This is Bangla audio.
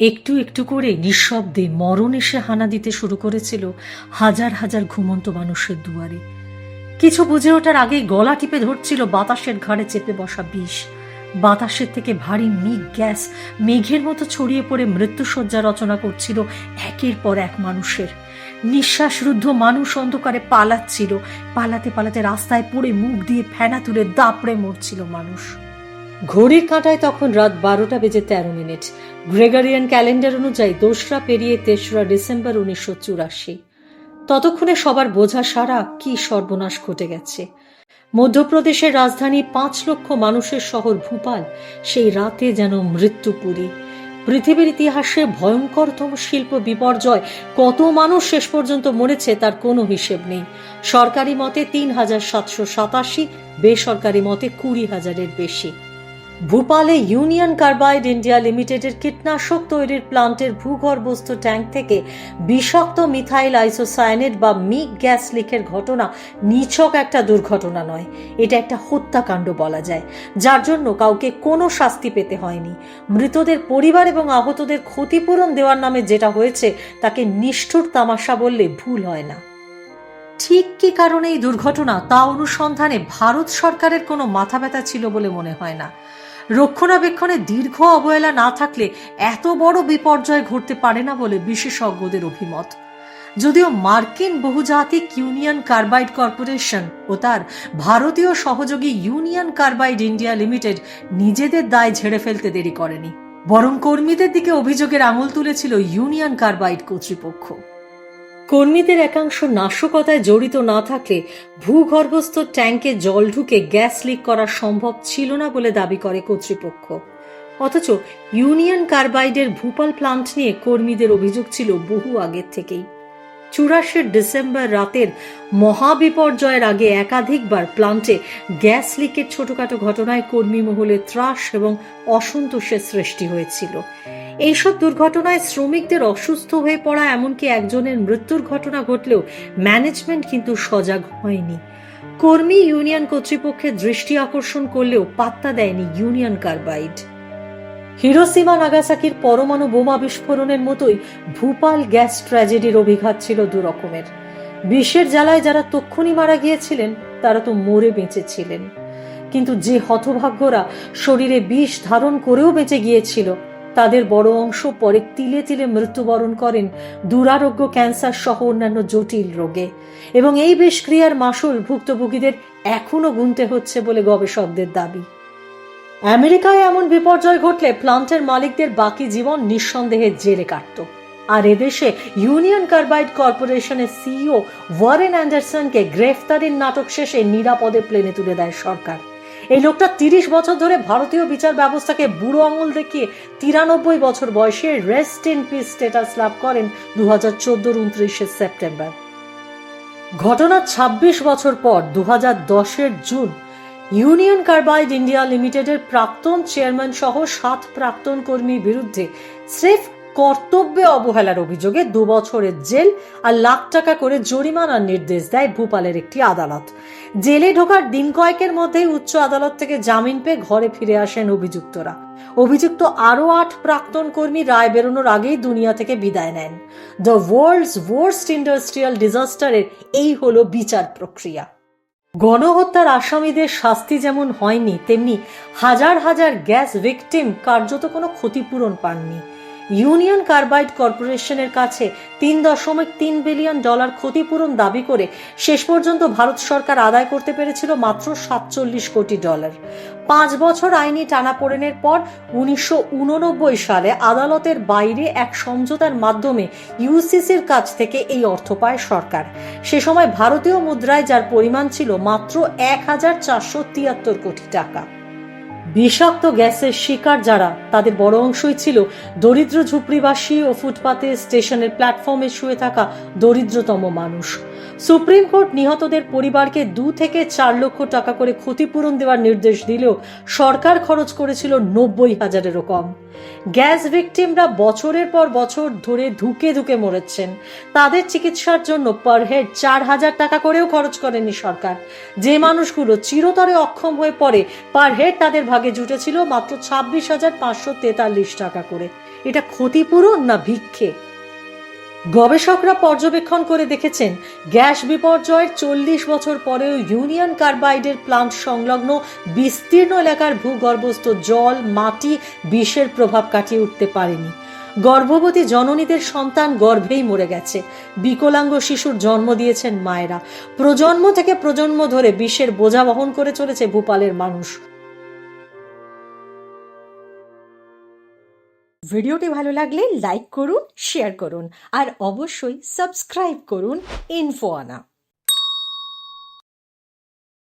একটু একটু করে নিঃশব্দে মরণ এসে হানা দিতে শুরু করেছিল হাজার হাজার ঘুমন্ত মানুষের দুয়ারে। কিছু বুঝে ওঠার আগেই গলা টিপে ধরছিল বাতাসের ঘাড়ে চেপে বসা বিষ। বাতাসের থেকে ভারী মিগ গ্যাস মেঘের মতো ছড়িয়ে পড়ে মৃত্যুসজ্জা রচনা করছিল একের পর এক মানুষের। নিঃশ্বাসরুদ্ধ মানুষ অন্ধকারে পালাচ্ছিল। পালাতে পালাতে রাস্তায় পড়ে মুখ দিয়ে ফেনা তুলে দাপড়ে মরছিল মানুষ। ঘড়ির কাঁটায় তখন রাত বারোটা বেজে তেরো মিনিট। গ্রেগারিয়ান ক্যালেন্ডার অনুযায়ী দোসরা পেরিয়ে তেসরা ডিসেম্বর উনিশশো চুরাশি। ততক্ষণে সবার বোঝা সারা কি সর্বনাশ ঘটে গেছে। মধ্যপ্রদেশের রাজধানী পাঁচ লক্ষ মানুষের শহর ভূপাল, সেই রাতে যেন মৃত্যুপুরী পৃথিবীর ইতিহাসে ভয়ঙ্করতম শিল্প বিপর্যয়, কত মানুষ শেষ পর্যন্ত মরেছে তার কোনো হিসেব নেই। সরকারি মতে তিন হাজার সাতশো সাতাশি, বেসরকারি মতে কুড়ি হাজারের বেশি। ভূপালে ইউনিয়ন কার্বাইড ইন্ডিয়া লিমিটেডের কীটনাশক তৈরির প্লান্টের ভূগর্ভস্থ ট্যাঙ্ক থেকে বিষাক্ত মিথাইল আইসোসায়ানেট বা মিক গ্যাস লিকের ঘটনা নিছক একটা দুর্ঘটনা নয়। এটা একটা হত্যাকাণ্ড বলা যায়, যার জন্য কাউকে কোনো শাস্তি পেতে হয়নি। মৃতদের পরিবার এবং আহতদের ক্ষতিপূরণ দেওয়ার নামে যেটা হয়েছে, তাকে নিষ্ঠুর তামাশা বললে ভুল হয় না। ঠিক কি কারণে এই দুর্ঘটনা তা অনুসন্ধানে ভারত সরকারের কোনো মাথা ব্যথা ছিল বলে মনে হয় না। রক্ষণাবেক্ষণে দীর্ঘ অবহেলা না থাকলে এত বড় বিপর্যয় ঘটতে পারে না বলে বিশেষজ্ঞদের অভিমত। যদিও মার্কিন বহুজাতিক ইউনিয়ন কার্বাইড কর্পোরেশন ও তার ভারতীয় সহযোগী ইউনিয়ন কার্বাইড ইন্ডিয়া লিমিটেড নিজেদের দায় ঝেড়ে ফেলতে দেরি করেনি। বরং কর্মীদের দিকে অভিযোগের আঙুল তুলেছিল ইউনিয়ন কার্বাইড কর্তৃপক্ষ। কর্মীদের একাংশ নাশকতায় জড়িত না থাকলে ভূগর্ভস্থ ট্যাঙ্কে জল ঢুকে গ্যাস লিক করা সম্ভব ছিল না বলে দাবি করে কর্তৃপক্ষ। অথচ ইউনিয়ন কার্বাইডের ভূপাল প্লান্ট নিয়ে কর্মীদের অভিযোগ ছিল বহু আগের থেকেই। চুরাশির ডিসেম্বর রাতের মহাবিপর্যয়ের আগে একাধিকবার প্লান্টে গ্যাস লিকের ছোটখাটো ঘটনায় কর্মী মহলে ত্রাস এবং অসন্তোষের সৃষ্টি হয়েছিল। এইসব দুর্ঘটনায় শ্রমিকদের অসুস্থ হয়ে পড়া, এমনকি একজনের মৃত্যুর ঘটনা ঘটলেও ম্যানেজমেন্ট কিন্তু সজাগ হয়নি। কর্মী ইউনিয়ন কর্তৃপক্ষের দৃষ্টি আকর্ষণ করলেও পাত্তা দেয়নি ইউনিয়ন কার্বাইড। হিরোসীমা নাগাসাকির পরমাণু বোমা বিস্ফোরণের মতোই ভূপাল গ্যাস ট্র্যাজেডির অভিঘাত ছিল দু রকমের। বিষের জ্বালায় যারা তক্ষুনি মারা গিয়েছিলেন, তারা তো মরে বেঁচেছিলেন। কিন্তু যে হতভাগ্যরা শরীরে বিষ ধারণ করেও বেঁচে গিয়েছিল তাদের বড় অংশ পরে তিলে তিলে মৃত্যুবরণ করেন দুরারোগ্য ক্যান্সার সহ অন্যান্য জটিল রোগে। এবং এই বিষক্রিয়ার মাসুল ভুক্তভোগীদের এখনও গুনতে হচ্ছে বলে গবেষকদের দাবি। আমেরিকায় এমন বিপর্যয় ঘটলে প্লান্টের মালিকদের বাকি জীবন নিঃসন্দেহে জেলে কাটত। আর এদেশে ইউনিয়ন কার্বাইড কর্পোরেশনের সিইও ওয়ারেন অ্যান্ডারসনকে গ্রেফতারের নাটক শেষে নিরাপদে প্লেনে তুলে দেয় সরকার। এই লোকটা তিরিশ বছর ধরে ভারতীয় বিচার ব্যবস্থাকে বুড়ো আঙুল দেখিয়ে তিরানব্বই বছর বয়সে rest in peace status love করেন দু হাজার চোদ্দোর উনত্রিশে সেপ্টেম্বর। ঘটনার ২৬ বছর পর দু হাজার দশের জুন, ইউনিয়ন কার্বাইড ইন্ডিয়া লিমিটেডের প্রাক্তন চেয়ারম্যান সহ সাত প্রাক্তন কর্মীর বিরুদ্ধে স্রেফ কর্তব্যে অবহেলার অভিযোগে দু বছরের জেল আর লাখ টাকা করে জরিমানার নির্দেশ দেয় ভূপালের একটি আদালত। জেলে ঢোকার দিন কয়েকের মধ্যেই উচ্চ আদালত থেকে জামিন পেয়ে ঘরে ফিরে আসেন অভিযুক্তরা। অভিযুক্ত আরও আট প্রাক্তন কর্মী রায় বেরোনোর আগেই দুনিয়া থেকে বিদায় নেন। দ্য ওয়ার্ল্ডস ওয়ার্স্ট ইন্ডাস্ট্রিয়াল ডিজাস্টারের এই হলো বিচার প্রক্রিয়া। গণহত্যার আসামিদের শাস্তি যেমন হয়নি, তেমনি হাজার হাজার গ্যাস ভিকটিম কার্যত কোনো ক্ষতিপূরণ পাননি। ইউনিয়ন কার্বাইড কর্পোরেশনের কাছে তিন দশমিক তিন বিলিয়ন ডলার ক্ষতিপূরণ দাবি করে শেষ পর্যন্ত ভারত সরকার আদায় করতে পেরেছিল মাত্র সাতচল্লিশ কোটি ডলার। পাঁচ বছর আইনি টানাপোড়েনের পর উনিশশো ঊননব্বই সালে আদালতের বাইরে এক সমঝোতার মাধ্যমে ইউসিসির কাছ থেকে এই অর্থ পায় সরকার। সে সময় ভারতীয় মুদ্রায় যার পরিমাণ ছিল মাত্র এক হাজার চারশো তিয়াত্তর কোটি টাকা। বিষাক্ত গ্যাসের শিকার যারা, তাদের বড় অংশই ছিল দরিদ্র ঝুপড়িবাসী ও ফুটপাতে স্টেশনের প্ল্যাটফর্মে শুয়ে থাকা দরিদ্রতম মানুষ। সুপ্রিম কোর্ট নিহতদের পরিবারকে দু থেকে চার লক্ষ টাকা করে ক্ষতিপূরণ দেওয়ার নির্দেশ দিলেও সরকার খরচ করেছিল নব্বই হাজারেরও কম। গ্যাস ভিকটিমরা বছরের পর বছর ধরে ধুকে ধুকে মরেছেন। তাদের চিকিৎসার জন্য পার হেড চার হাজার টাকা করেও খরচ করেনি সরকার। যে মানুষগুলো চিরতরে অক্ষম হয়ে পড়ে, পার হেড তাদের ভাগে জুটেছিল মাত্র ছাব্বিশ হাজার পাঁচশো তেতাল্লিশ টাকা করে। এটা ক্ষতিপূরণ না ভিক্ষে? গবেষকরা পর্যবেক্ষণ করে দেখেছেন, গ্যাস বিপর্যয়ের চল্লিশ বছর পরেও ইউনিয়ন কার্বাইডের প্লান্ট সংলগ্ন বিস্তীর্ণ এলাকার ভূগর্ভস্থ জল, মাটি, বিষের প্রভাব কাটিয়ে উঠতে পারেনি। গর্ভবতী জননীদের সন্তান গর্ভেই মরে গেছে। বিকলাঙ্গ শিশুর জন্ম দিয়েছেন মায়েরা। প্রজন্ম থেকে প্রজন্ম ধরে বিষের বোঝা বহন করে চলেছে ভূপালের মানুষ। ভিডিওটি ভালো লাগলে লাইক করুন শেয়ার করুন আর অবশ্যই সাবস্ক্রাইব করুন ইনফো আনা।